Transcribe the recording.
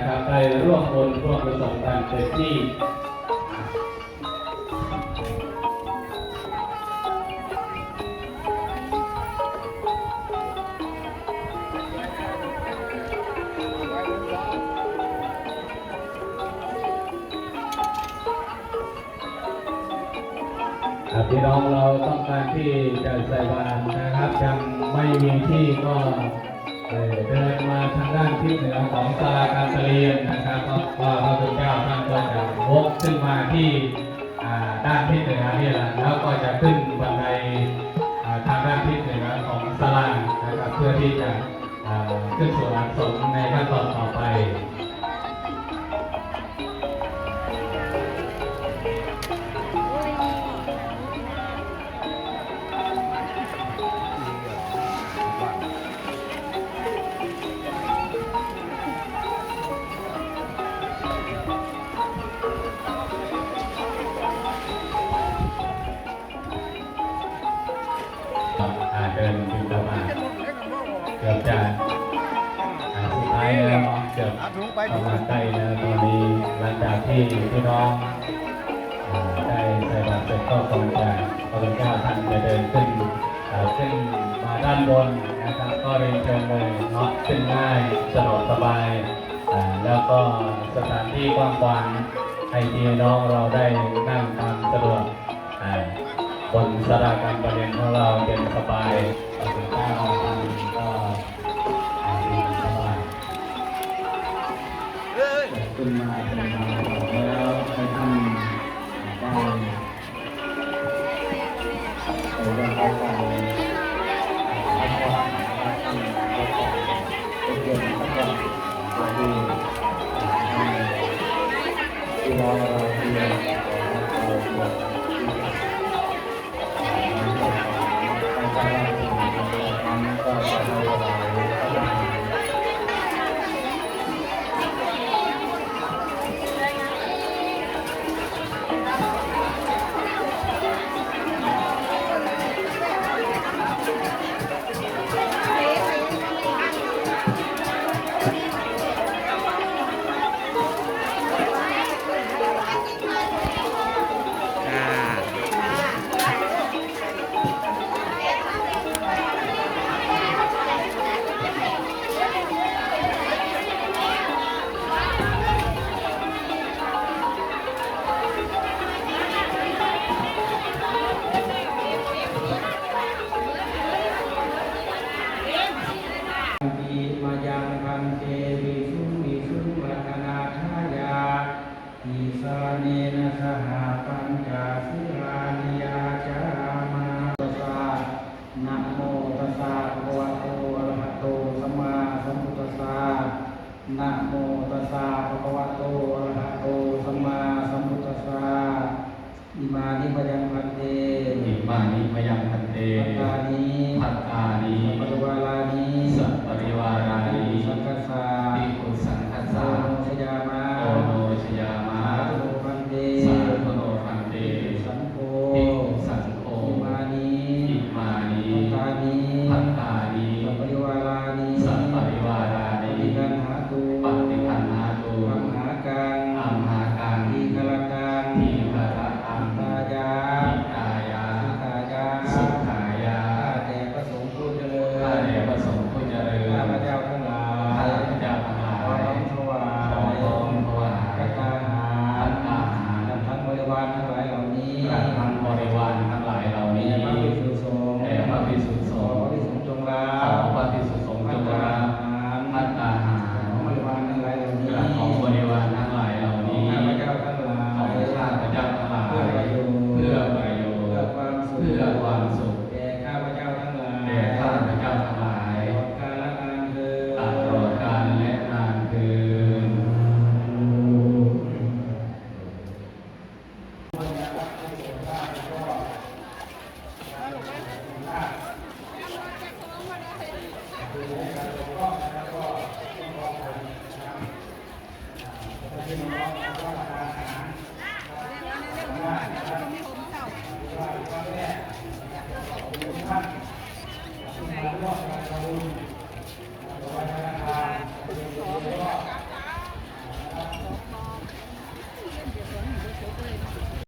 นะครับได้ร่วมบุญร่วมกุศลกันเต็มที่พี่น้องเราต้องการที่จะใส่บาตรนะครับยังไม่มีที่ก็ เดินมาทางด้านทิศเหนือของศาลาการประเรียนนะครับก็ว่าพระพุทธเจ้าท่านก็จะวกขึ้นมาที่ด้านทิศเหนือนี่แหละแล้วก็จะขึ้นบันไดทางด้านทิศเหนือของศาลานะครับเพื่อที่จะขึ้นสู่อาสมในขั้นตอนต่อไป เดินบินประมาณเกือบจะสุดท้ายแล้วเนาะเกือบประมาณใกล้แล้วตอนนี้หลังจากที่พี่น้องได้ใส่บาตรเสร็จก็คงจะพระพุทธเจ้าท่านจะเดินขึ้นขึ้นมาด้านบนนะครับก็เรียนเชิญเลยเนาะขึ้นง่ายสะดวกสบายแล้วก็สถานที่กว้างขวางให้พี่น้องเราได้นั่งตามสะดวกอ่าบนสรากา รประเย็นสบายเราถึงได้าทำก็สบายขึ้นมาเป็นมา นะโมตัสสะภะคะวะโตอะระหะโตสัมมาสัมพุทธัสสะอิมานิมายั